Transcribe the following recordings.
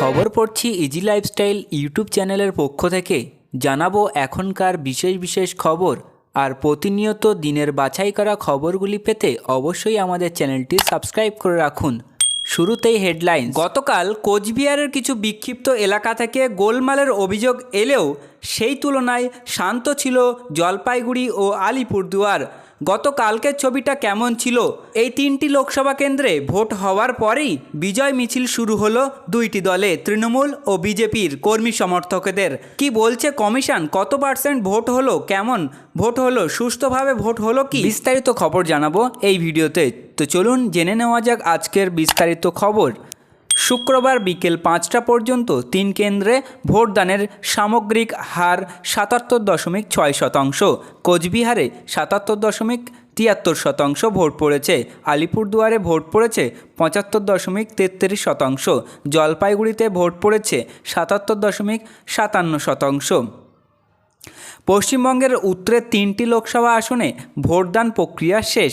খবর পড়ছি easy lifestyle YouTube চ্যানেলের পক্ষ থেকে। জানাব এখনকার বিশেষ বিশেষ খবর আর প্রতিনিয়ত দিনের বাছাই করা খবরগুলি পেতে অবশ্যই আমাদের চ্যানেলটি সাবস্ক্রাইব করে রাখুন। শুরুতেই হেডলাইন গতকাল কোচবিহারের কিছু বিক্ষিপ্ত এলাকা থেকে গোলমালের অভিযোগ এলেও সেই তুলনায় শান্ত ছিল জলপাইগুড়ি ও আলিপুরদুয়ার। গতকালকের ছবিটা কেমন ছিল? এই তিনটি লোকসভা কেন্দ্রে ভোট হওয়ার পরেই বিজয় মিছিল শুরু হলো দুইটি দলে, তৃণমূল ও বিজেপির কর্মী সমর্থকদের। কি বলছে কমিশন? কত পার্সেন্ট ভোট হলো? কেমন ভোট হলো? সুস্থভাবে ভোট হলো কি? বিস্তারিত খবর জানাব এই ভিডিওতে। তো চলুন জেনে নেওয়া যাক আজকের বিস্তারিত খবর। শুক্রবার বিকেল পাঁচটা পর্যন্ত তিন কেন্দ্রে ভোটদানের সামগ্রিক হার সাতাত্তর দশমিক ছয় শতাংশ, কোচবিহারে সাতাত্তর দশমিক তিয়াত্তর শতাংশ ভোট পড়েছে, আলিপুরদুয়ারে ভোট পড়েছে পঁচাত্তর দশমিক তেত্রিশ শতাংশ, জলপাইগুড়িতে ভোট পড়েছে সাতাত্তর দশমিক সাতান্ন শতাংশ। পশ্চিমবঙ্গের উত্তরের তিনটি লোকসভা আসনে ভোটদান প্রক্রিয়া শেষ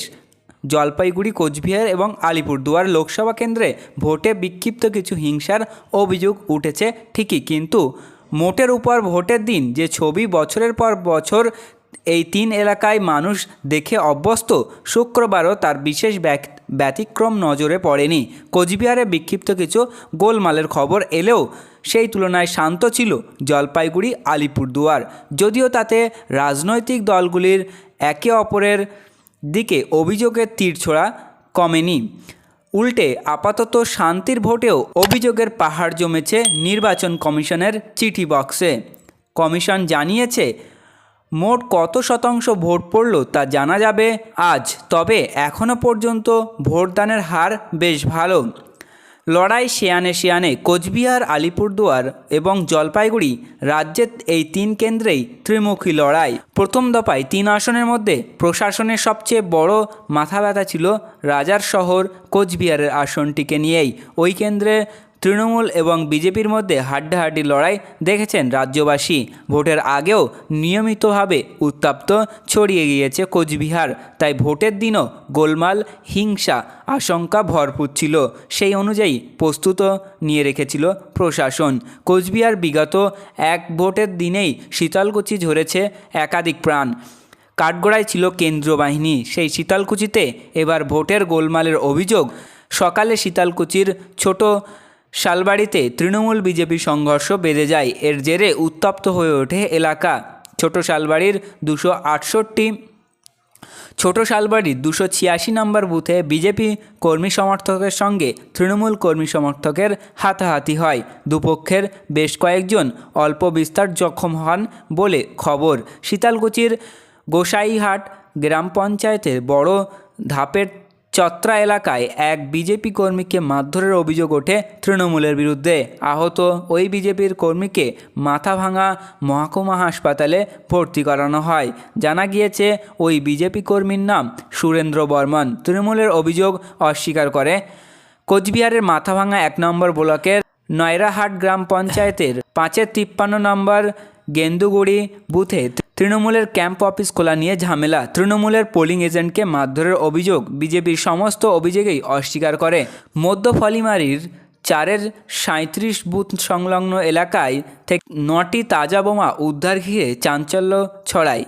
জলপাইগুড়ি, কোচবিহার এবং আলিপুরদুয়ার লোকসভা কেন্দ্রে ভোটে বিক্ষিপ্ত কিছু হিংসার অভিযোগ উঠেছে ঠিকই, কিন্তু মোটের উপর ভোটের দিন যে ছবি বছরের পর বছর এই তিন এলাকায় মানুষ দেখে অভ্যস্ত, শুক্রবারও তার বিশেষ ব্যতিক্রম নজরে পড়েনি। কোচবিহারে বিক্ষিপ্ত কিছু গোলমালের খবর এলেও সেই তুলনায় শান্ত ছিল জলপাইগুড়ি, আলিপুরদুয়ার। যদিও তাতে রাজনৈতিক দলগুলির একে অপরের দিকে অভিযোগের তীর ছোড়া কমেনি। উল্টে আপাতত শান্তির ভোটেও অভিযোগের পাহাড় জমেছে নির্বাচন কমিশনের চিঠি বক্সে। কমিশন জানিয়েছে, মোট কত শতাংশ ভোট পড়ল তা জানা যাবে আজ, তবে এখনও পর্যন্ত ভোটদানের হার বেশ ভালো। লড়াই শিয়ানে শিয়ানে কোচবিহার, আলিপুরদুয়ার এবং জলপাইগুড়ি রাজ্যের এই তিন কেন্দ্রেই ত্রিমুখী লড়াই। প্রথম দফায় তিন আসনের মধ্যে প্রশাসনের সবচেয়ে বড় মাথা ব্যথা ছিল রাজার শহর কোচবিহারের আসনটিকে নিয়েই। ওই কেন্দ্রে তৃণমূল এবং বিজেপির মধ্যে হাড্ডাহাড্ডি লড়াই দেখেছেন রাজ্যবাসী। ভোটের আগেও নিয়মিতভাবে উত্তাপ্ত ছড়িয়ে গিয়েছে কোচবিহার। তাই ভোটের দিনও গোলমাল, হিংসা, আশঙ্কা ভরপুর ছিল। সেই অনুযায়ী প্রস্তুত নিয়ে রেখেছিল প্রশাসন। কোচবিহার বিগত এক ভোটের দিনেই শীতলকুচি ঝরেছে একাধিক প্রাণ। কাঠগড়ায় ছিল কেন্দ্রীয় বাহিনী। সেই শীতলকুচিতে এবার ভোটের গোলমালের অভিযোগ। সকালে শীতলকুচির ছোট শালবাড়িতে তৃণমূল বিজেপি সংঘর্ষ বেঁধে যায়। এর জেরে উত্তপ্ত হয়ে ওঠে এলাকা। ছোট শালবাড়ির দুশো আটষট্টি ছোট শালবাড়ির দুশো ছিয়াশি নম্বর বুথে বিজেপি কর্মী সমর্থকের সঙ্গে তৃণমূল কর্মী সমর্থকের হাতাহাতি হয়। দুপক্ষের বেশ কয়েকজন অল্প বিস্তার জখম হন বলে খবর। শীতালকুচির গোসাইহাট গ্রাম পঞ্চায়েতের বড় ধাপের চত্রা এলাকায় এক বিজেপি কর্মীকে মারধরের অভিযোগ ওঠে তৃণমূলের বিরুদ্ধে। আহত ওই বিজেপির কর্মীকে মাথা ভাঙা মহকুমা হাসপাতালে ভর্তি করানো হয়। জানা গিয়েছে, ওই বিজেপি কর্মীর নাম সুরেন্দ্র বর্মন। তৃণমূলের অভিযোগ অস্বীকার করে। কোচবিহারের মাথাভাঙা এক নম্বর ব্লকের নয়রাহাট গ্রাম পঞ্চায়েতের পাঁচের তিপ্পান্ন নম্বর গেন্দুগুড়ি বুথে তৃণমূলের ক্যাম্প অফিস খোলা নিয়ে ঝামেলা। তৃণমূলের পোলিং এজেন্টকে মারধরের অভিযোগ বিজেপির সমস্ত অভিযোগেই অস্বীকার করে। মধ্য ফলিমারির চারের সাঁত্রিশ বুথ সংলগ্ন এলাকায় থেকে নটি তাজা বোমা উদ্ধার ঘিরে চাঞ্চল্য ছড়ায়।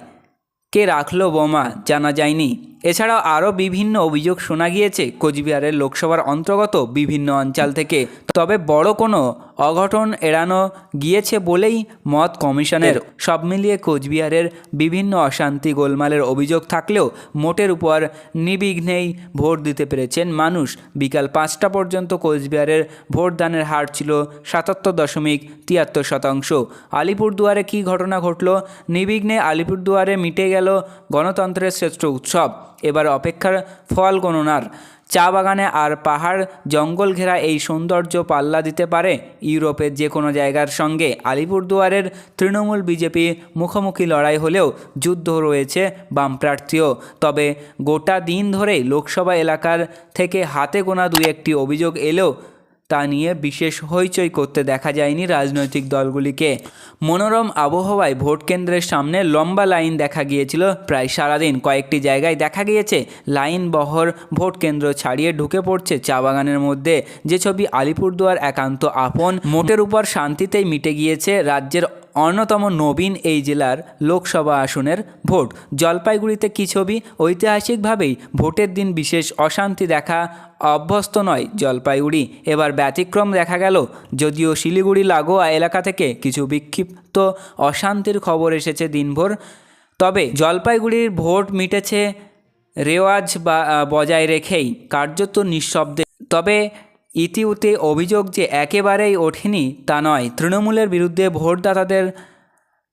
কে রাখল বোমা জানা যায়নি। এছাড়াও আরও বিভিন্ন অভিযোগ শোনা গিয়েছে। কোচবিহারের লোকসভার অন্তর্গত বিভিন্ন অঞ্চল থেকে। তবে বড় কোনো অঘটন এড়ানো গিয়েছে বলেই মত কমিশনের। সব মিলিয়ে কোচবিহারের বিভিন্ন অশান্তি গোলমালের অভিযোগ থাকলেও মোটের উপর নির্বিঘ্নেই ভোট দিতে পেরেছেন মানুষ। বিকাল পাঁচটা পর্যন্ত কোচবিহারের ভোটদানের হার ছিল সাতাত্তর দশমিক তিয়াত্তর শতাংশ। আলিপুরদুয়ারে কী ঘটনা ঘটল? নির্বিঘ্নে আলিপুরদুয়ারে মিটে গেল গণতন্ত্রের শ্রেষ্ঠ উৎসব। এবার অপেক্ষার ফল গণনার। চা বাগানে আর পাহাড় জঙ্গল ঘেরা এই সৌন্দর্য পাল্লা দিতে পারে ইউরোপের যে কোনো জায়গার সঙ্গে। আলিপুরদুয়ারের তৃণমূল বিজেপি মুখোমুখি লড়াই হলেও যুদ্ধ রয়েছে বাম প্রার্থীও। তবে গোটা দিন ধরেই লোকসভা এলাকার থেকে হাতে গোনা দুই একটি অভিযোগ এলেও তা নিয়ে বিশেষ হইচই করতে দেখা যায়নি রাজনৈতিক দলগুলিকে। মনোরম আবহাওয়ায় ভোট কেন্দ্রের সামনে লম্বা লাইন দেখা গিয়েছিল। প্রায় সারাদিন কয়েকটি জায়গায় দেখা গিয়েছে, লাইন বহর ভোট কেন্দ্র ছাড়িয়ে ঢুকে পড়ছে চা বাগানের মধ্যে। যে ছবি আলিপুরদুয়ার একান্ত আপন, মোটের উপর শান্তিতেই মিটে গিয়েছে রাজ্যের অন্যতম নবীন এই জেলার লোকসভা আসনের ভোট। জলপাইগুড়িতে কী ছবি? ঐতিহাসিকভাবেই ভোটের দিন বিশেষ অশান্তি দেখা অভ্যস্ত নয় জলপাইগুড়ি। এবার ব্যতিক্রম দেখা গেল, যদিও শিলিগুড়ি, লাগোয়া এলাকা থেকে কিছু বিক্ষিপ্ত অশান্তির খবর এসেছে দিনভর। তবে জলপাইগুড়ির ভোট মিটেছে রেওয়াজ বা বজায় রেখেই, কার্যত নিঃশব্দে। তবে ইতিউতে অভিযোগ যে একেবারেই ওঠেনি তা নয়, তৃণমূলের বিরুদ্ধে ভোটদাতাদের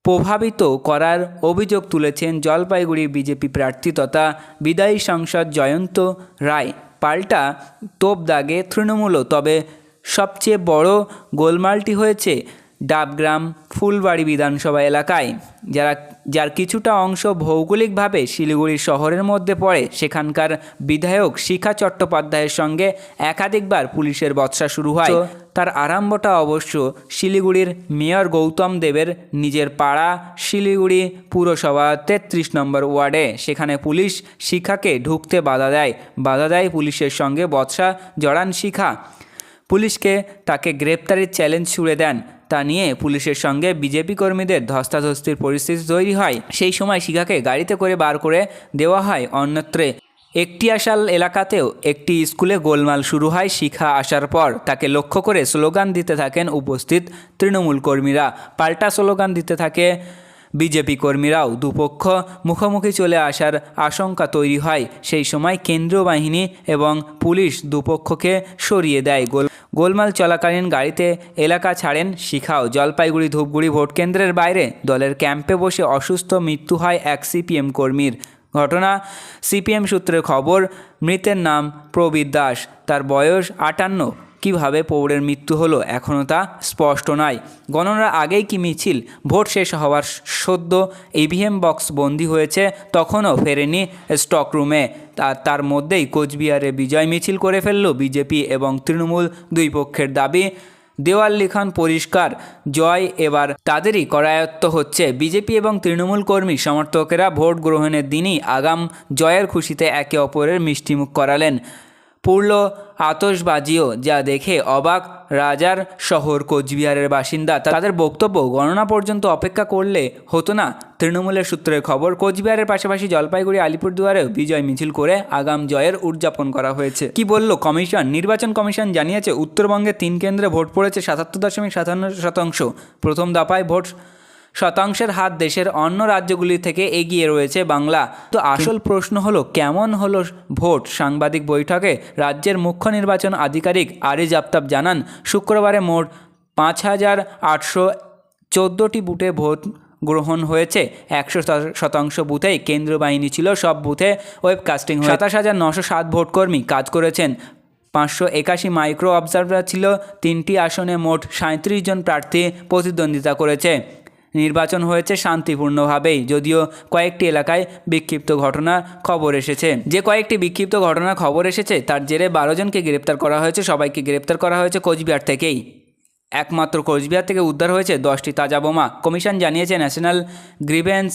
প্রভাবিত করার অভিযোগ তুলেছেন জলপাইগুড়ি বিজেপি প্রার্থী তথা বিদায়ী সাংসদ জয়ন্ত রায়। পাল্টা তোপ দাগে তৃণমূলও, তবে সবচেয়ে বড় গোলমালটি হয়েছে ডাবগ্রাম ফুলবাড়ি বিধানসভা এলাকায় যারা যার কিছুটা অংশ ভৌগোলিকভাবে শিলিগুড়ি শহরের মধ্যে পড়ে সেখানকার বিধায়ক শিখা চট্টোপাধ্যায়ের সঙ্গে একাধিকবার পুলিশের বৎসা শুরু হয়। তার আরম্ভটা অবশ্য শিলিগুড়ির মেয়র গৌতম দেবের নিজের পাড়া শিলিগুড়ি পুরসভা তেত্রিশ নম্বর ওয়ার্ডে। সেখানে পুলিশ শিখাকে ঢুকতে বাধা দেয়। বাধা দেয় পুলিশের সঙ্গে বৎসা জড়ান শিখা। পুলিশকে তাকে গ্রেপ্তারের চ্যালেঞ্জ ছুড়ে দেন। তা নিয়ে পুলিশের সঙ্গে বিজেপি কর্মীদের ধস্তাধস্তির পরিস্থিতি তৈরি হয়। সেই সময় শিখাকে গাড়িতে করে বার করে দেওয়া হয় অন্যত্রে। একটি আসাল এলাকাতেও একটি স্কুলে গোলমাল শুরু হয় শিখা আসার পর। তাকে লক্ষ্য করে স্লোগান দিতে থাকেন উপস্থিত তৃণমূল কর্মীরা। পাল্টা স্লোগান দিতে থাকে বিজেপি কর্মীরাও। দুপক্ষ মুখোমুখি চলে আসার আশঙ্কা তৈরি হয়। সেই সময় কেন্দ্রীয় বাহিনী এবং পুলিশ দুপক্ষকে সরিয়ে দেয় গোল গোলমাল চলাকালীন গাড়িতে এলাকা ছাড়েন শিখাও। জলপাইগুড়ি ধূপগুড়ি ভোটকেন্দ্রের বাইরে দলের ক্যাম্পে বসে অসুস্থ মৃত্যু হয় এক সিপিএম কর্মীর। ঘটনা, সিপিএম সূত্রে খবর, মৃতের নাম প্রবীর দাস। তার বয়স আটান্ন। কীভাবে পৌরের মৃত্যু হলো এখনও তা স্পষ্ট নয়। গণনার আগেই কি মিছিল, ভোট শেষ হওয়ার সদ্য ইভিএম বক্স বন্দি হয়েছে, তখনও ফেরেনি স্টক রুমে তার তার মধ্যেই কোচবিহারে বিজয় মিছিল করে ফেলল বিজেপি এবং তৃণমূল দুই পক্ষের দাবি। দেওয়াল লিখন পরিষ্কার, জয় এবার তাদেরই করায়ত্ত হচ্ছে। বিজেপি এবং তৃণমূল কর্মী সমর্থকেরা ভোট গ্রহণের দিনই আগাম জয়ের খুশিতে একে অপরের মিষ্টিমুখ করালেন। পূর্ল আতসবাজিও যা দেখে অবাক রাজার শহর কোচবিহারের বাসিন্দা। তাদের বক্তব্য, গণনা পর্যন্ত অপেক্ষা করলে হতো না। তৃণমূলের সূত্রের খবর, কোচবিহারের পাশাপাশি জলপাইগুড়ি, আলিপুরদুয়ারেও বিজয় মিছিল করে আগাম জয়ের উদযাপন করা হয়েছে। কি বলল কমিশন? নির্বাচন কমিশন জানিয়েছে, উত্তরবঙ্গে তিন কেন্দ্রে ভোট পড়েছে সাতাত্তর দশমিক সাতান্ন শতাংশ। প্রথম দফায় ভোট শতাংশের হাত দেশের অন্য রাজ্যগুলি থেকে এগিয়ে রয়েছে বাংলা। তো আসল প্রশ্ন হলো, কেমন হলো ভোট? সাংবাদিক বৈঠকে রাজ্যের মুখ্য নির্বাচন আধিকারিক আরিজ আফতাব জানান, শুক্রবারে মোট পাঁচ হাজার আটশো চোদ্দোটি বুথে ভোট গ্রহণ হয়েছে। একশো শতাংশ বুথেই কেন্দ্র বাহিনী ছিল, সব বুথে ওয়েবকাস্টিং সাতাশ হাজার নশো সাত ভোটকর্মী কাজ করেছেন। পাঁচশো একাশি মাইক্রো অবজারভার ছিল, তিনটি আসনে মোট সাঁত্রিশ জন প্রার্থী প্রতিদ্বন্দ্বিতা করেছে। নির্বাচন হয়েছে শান্তিপূর্ণভাবেই। যদিও কয়েকটি এলাকায় বিক্ষিপ্ত ঘটনা খবর এসেছে। যে কয়েকটি বিক্ষিপ্ত ঘটনা খবর এসেছে, তার জেরে বারো জনকে গ্রেপ্তার করা হয়েছে, সবাইকে গ্রেপ্তার করা হয়েছে কোচবিহার থেকেই। একমাত্র কোচবিহার থেকে উদ্ধার হয়েছে দশটি তাজা বোমা। কমিশন জানিয়েছে ন্যাশনাল গ্রিভেন্স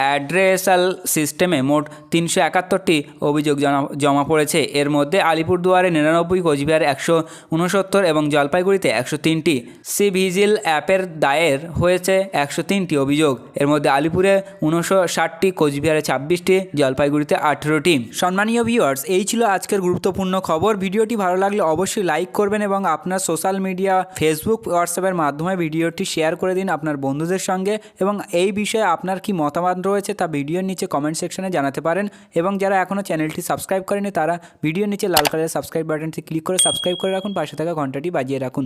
অ্যাড্রেসাল সিস্টেমে মোট তিনশো একাত্তরটি অভিযোগ জমা পড়েছে। এর মধ্যে আলিপুরদুয়ারে নিরানব্বই, কোচবিহারে একশো উনসত্তর এবং জলপাইগুড়িতে একশো তিনটি। সি ভিজিল অ্যাপের দায়ের হয়েছে একশো তিনটি অভিযোগ। এর মধ্যে আলিপুরে উনশো ষাটটি কোচবিহারে ছাব্বিশটি, জলপাইগুড়িতে আঠেরোটি। সম্মানীয় ভিউয়ার্স এই ছিল আজকের গুরুত্বপূর্ণ খবর। ভিডিওটি ভালো লাগলে অবশ্যই লাইক করবেন এবং আপনার সোশ্যাল মিডিয়া ফেসবুক হোয়াটসঅ্যাপের মাধ্যমে ভিডিওটি শেয়ার করে দিন আপনার বন্ধুদের সঙ্গে এবং এই বিষয়ে আপনার কি মতামত রয়েছে তা ভিডিওর নিচে কমেন্ট সেকশনে জানাতে পারেন এবং যারা এখনও চ্যানেলটি সাবস্ক্রাইব করেনি তারা ভিডিওর নিচে লাল কালারের সাবস্ক্রাইব বাটনটি ক্লিক করে সাবস্ক্রাইব করে রাখুন, পাশে থাকা ঘন্টাটি বাজিয়ে রাখুন।